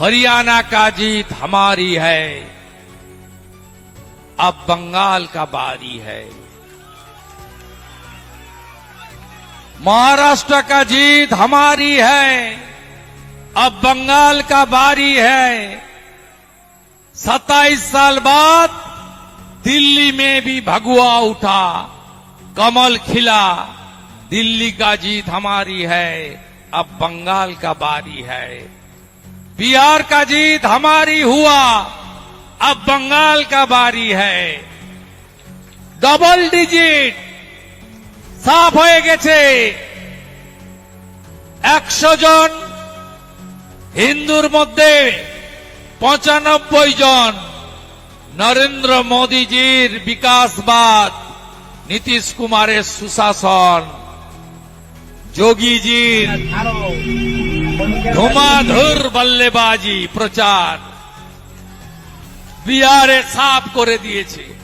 हरियाणा का जीत हमारी है। अब बंगाल का बारी है। महाराष्ट्र का जीत हमारी है। अब बंगाल का बारी है। सत्ताईस साल बाद दिल्ली में भी भगुआ उठा, कमल खिला, दिल्ली का जीत हमारी है। अब बंगाल का बारी है। बिहार का जीत हमारी हुआ अब बंगाल का बारी है ডবল ডিজিট সাফ হয়ে গেছে একশো জন হিন্দুর মধ্যে পঁচানব্বই জন নরেন্দ্র মোদীজির বিকাশবাদ নীতিশ কুমারের সুশাসন যোগীজির ধুমাধুর বল্লেবাজি প্রচার। বিহারে সাফ করে দিয়েছে।